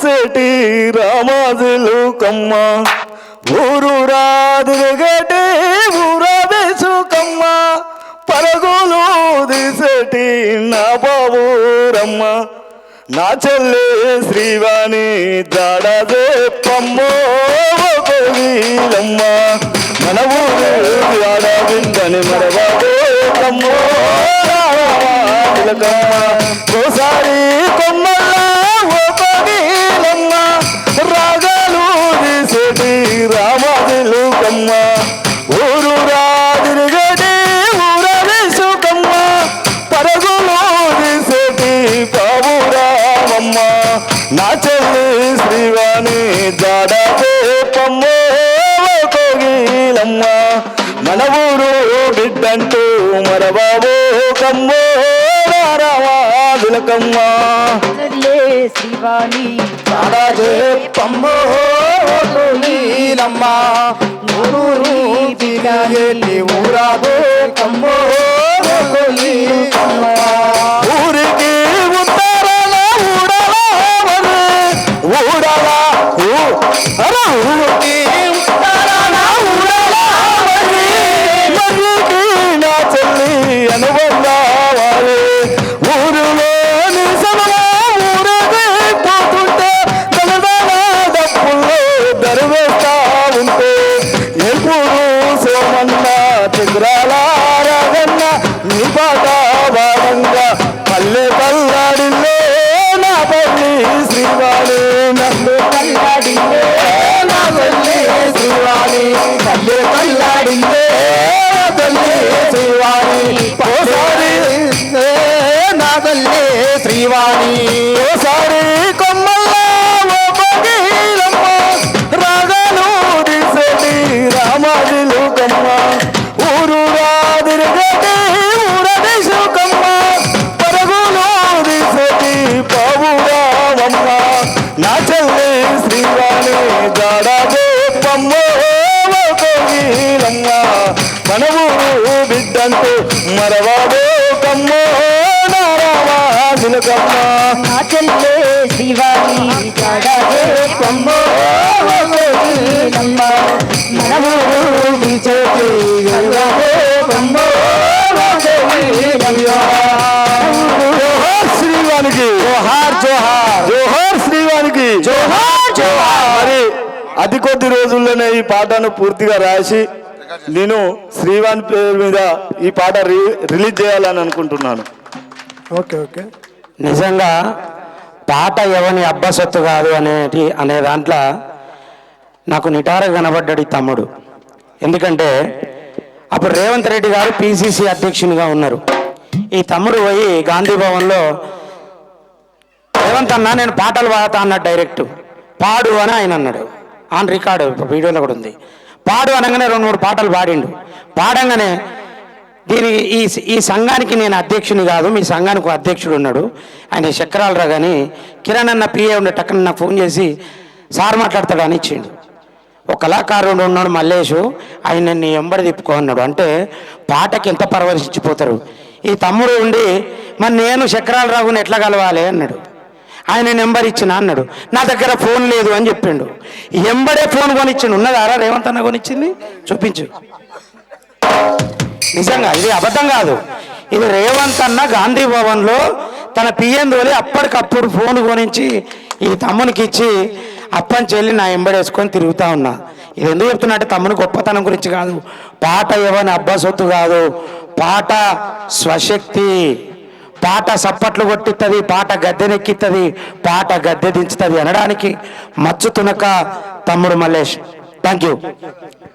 దిసేటి రామాజులు కమ్మ ఊరు రాదిగటి ఊరా వేసుకమ్మ. పరగోలు దిసేటి నా బాబూరమ్మ. నా చెల్లె శ్రీవాణి దాడదే పమ్మో కోగిలమ్మ మన ఊరు ఆడవిందని విందని మరవా నా చెల్లి శ్రీవాణి జాడ పమ్మో కోగిలమ్మ. మన ఊరు బిడ్డంటూ మరబాబు కమ్మో రామాదులకమ్మ చెల్లే శివాని జాడే పమ్మో కోగిలమ్మ. ఊరాబో కమ్మో Era um బిడ్డంటూ మరవాడే కమ్మ నారావాదులకమ్మ నా చెల్లే శివాని జడగే కమ్మ కోగిలమ్మ మన ఊరు చేతి గంగవే కమ్మ. జోహార్ శ్రీవానికి. జోహార్ జోహార్. జోహార్ శ్రీవానికి. జోహార్ జోహార్. మరి అతి కొద్ది రోజుల్లోనే ఈ పాటను పూర్తిగా రాసి నేను శ్రీవాణి పేరు మీద ఈ పాట రి రిలీజ్ చేయాలని అనుకుంటున్నాను. Okay okay. నిజంగా పాట ఎవని అబ్బసొత్తు కాదు అనేటి అనే దాంట్లో నాకు నిటారుగా కనబడ్డాడు ఈ తమ్ముడు. ఎందుకంటే అప్పుడు రేవంత్ రెడ్డి గారు పిసిసి అధ్యక్షునిగా ఉన్నారు. ఈ తమ్ముడు పోయి గాంధీ భవన్లో రేవంత్ అన్న నేను పాటలు పాడతా అన్నాడు డైరెక్ట్. పాడు అని ఆయన అన్నాడు. ఆన్ రికార్డు వీడియోలో కూడా ఉంది. పాడు అనగానే రెండు మూడు పాటలు పాడిండు. పాడంగానే దీని ఈ ఈ సంఘానికి నేను అధ్యక్షుని కాదు మీ సంఘానికి అధ్యక్షుడు ఉన్నాడు. ఆయన చక్రాలరా కానీ కిరణ్ అన్న పిఏ ఉండే టక్కన నాకు ఫోన్ చేసి సార్ మాట్లాడతాడు? అని ఇచ్చిండు. ఒక కళాకారుడు ఉన్నాడు మల్లేషు ఆయన నన్ను ఎంబడి తిప్పుకో అన్నాడు. అంటే పాటకి ఎంత పరవశించిపోతారు? ఈ తమ్ముడు ఉండి మరి నేను చక్రాల రాగుని ఎట్లా కలవాలి? అన్నాడు. ఆయన నెంబర్ ఇచ్చిన అన్నాడు. నా దగ్గర ఫోన్ లేదు అని చెప్పిండు. ఎంబడే ఫోన్ కొనిచ్చిండు. ఉన్నదారా రేవంత్ అన్న కొనిచ్చింది? చూపించు. నిజంగా ఇది అబద్ధం కాదు. ఇది రేవంత్ అన్న గాంధీ భవన్లో తన పిఎం తోలి అప్పటికప్పుడు ఫోన్ కొనించి ఈ తమ్మునికి ఇచ్చి అప్పని చెల్లి నా ఎంబడేసుకొని తిరుగుతా ఉన్నా. ఇది ఎందుకు చెప్తున్నా అంటే తమ్ముని గొప్పతనం గురించి కాదు. పాట ఎవని అబ్బా సొత్తు కాదు. పాట స్వశక్తి. పాట సప్పట్లు కొట్టిస్తుంది పాట గద్దెనెక్కిస్తుంది పాట గద్దె దించుతుంది అనడానికి మచ్చు తునక తమ్ముడు మల్లేష్. Thank you